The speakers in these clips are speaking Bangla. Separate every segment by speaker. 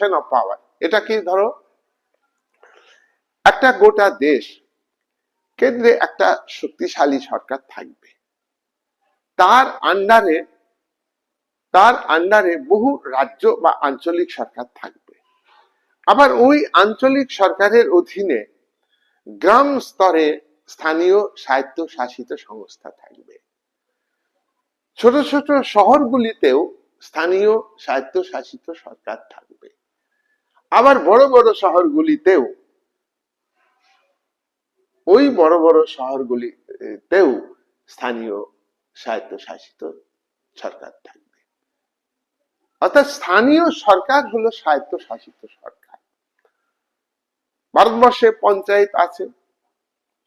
Speaker 1: ডিস্ট্রিবিউশন অফ পাওয়ার এটা কি ধরো? একটা গোটা দেশ কেন্দ্রে একটা শক্তিশালী সরকার থাকবে। তার আন্ডারে তার আন্ডারে বহু রাজ্য বা আঞ্চলিক সরকার থাকবে। আবার ওই আঞ্চলিক সরকারের অধীনে গ্রাম স্তরে স্থানীয় স্বায়ত্ত শাসিত সংস্থা থাকবে। ছোট ছোট শহরগুলিতেও স্থানীয় স্বায়ত্ত শাসিত সরকার থাকবে। আবার বড় বড় শহরগুলিতেও, ওই বড় বড় শহরগুলিতেও স্থানীয় স্বায়ত্ত শাসিত সরকার থাকবে। অর্থাৎ স্থানীয় সরকার হলো স্বায়ত্ত শাসিত সরকার। ভারতবর্ষে পঞ্চায়েত আছে,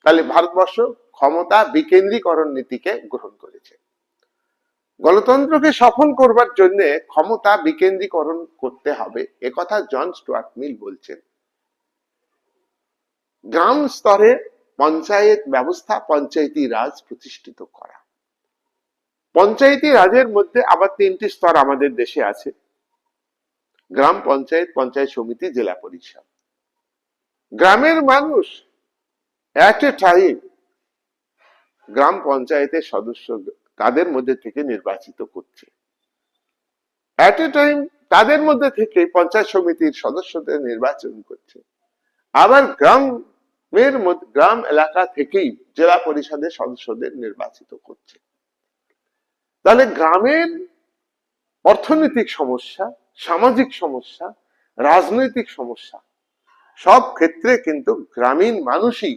Speaker 1: তাহলে ভারতবর্ষ ক্ষমতা বিকেন্দ্রীকরণ নীতিকে গ্রহণ করেছে। গণতন্ত্রকে সফল করবার জন্য ক্ষমতা বিকেন্দ্রীকরণ করতে হবে একথা জন স্টুয়ার্ট মিল বলছেন। গ্রাম স্তরে পঞ্চায়েত ব্যবস্থা পঞ্চায়েতি রাজ প্রতিষ্ঠিত করা। পঞ্চায়েতি রাজের মধ্যে আবার তিনটি স্তর আমাদের দেশে আছে। গ্রাম পঞ্চায়েত পঞ্চায়েত সমিতি, জেলা পরিষদ। গ্রামের মানুষ অ্যাট এ টাইম গ্রাম পঞ্চায়েতের সদস্য তাদের মধ্যে থেকে নির্বাচিত করছে। অ্যাট এ টাইম তাদের মধ্যে থেকে পঞ্চায়েত সমিতির সদস্যদের নির্বাচন করছে। আবার গ্রামের মধ্যে গ্রাম এলাকা থেকেই জেলা পরিষদের সদস্যদের নির্বাচিত করছে। তাহলে গ্রামের অর্থনৈতিক সমস্যা, সামাজিক সমস্যা, রাজনৈতিক সমস্যা, সব ক্ষেত্রে কিন্তু গ্রামীণ মানুষই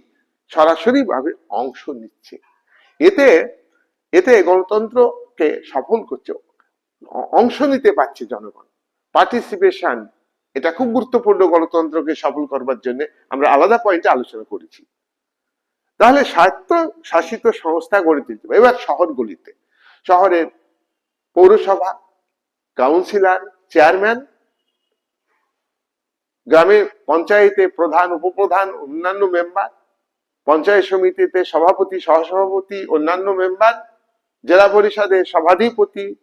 Speaker 1: সরাসরি ভাবে অংশ নিচ্ছে। এতে এতে গণতন্ত্রকে সফল করছে, অংশ নিতে পারছে জনগণ। পার্টিসিপেশন এটা খুব গুরুত্বপূর্ণ গণতন্ত্রকে সফল করবার জন্য আমরা আলাদা পয়েন্টে আলোচনা করেছি। তাহলে স্বায়ত্ত শাসিত সংস্থা গড়ে তুলতে হবে। এবার শহরগুলিতে। শহরের পৌরসভা কাউন্সিলর চেয়ারম্যান গ্রামের পঞ্চায়েতে প্রধান, উপপ্রধান, অন্যান্য মেম্বার পঞ্চায়েত সমিতিতে সভাপতি, সহসভাপতি, অন্যান্য মেম্বার জেলা পরিষদের সভাধিপতি,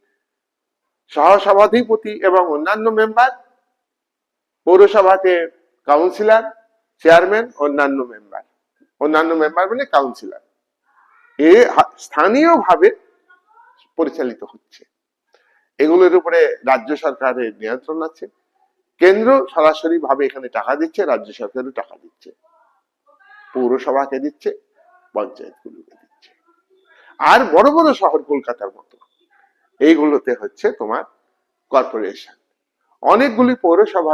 Speaker 1: সহসভাধিপতি এবং অন্যান্য মেম্বার, পৌরসভাতে কাউন্সিলর, চেয়ারম্যান, অন্যান্য মেম্বার। অন্যান্য মেম্বার মানে কাউন্সিলর। এ স্থানীয়ভাবে পরিচালিত হচ্ছে। এগুলোর উপরে রাজ্য সরকারের নিয়ন্ত্রণ আছে। কেন্দ্র সরাসরি ভাবে এখানে টাকা দিচ্ছে, রাজ্য সরকারও টাকা দিচ্ছে। পৌরসভাকে দিচ্ছে, পঞ্চায়েতগুলোকে আর বড় বড় শহর কলকাতার মতো। এইগুলোতে হচ্ছে তোমার কর্পোরেশন অনেকগুলি পৌরসভা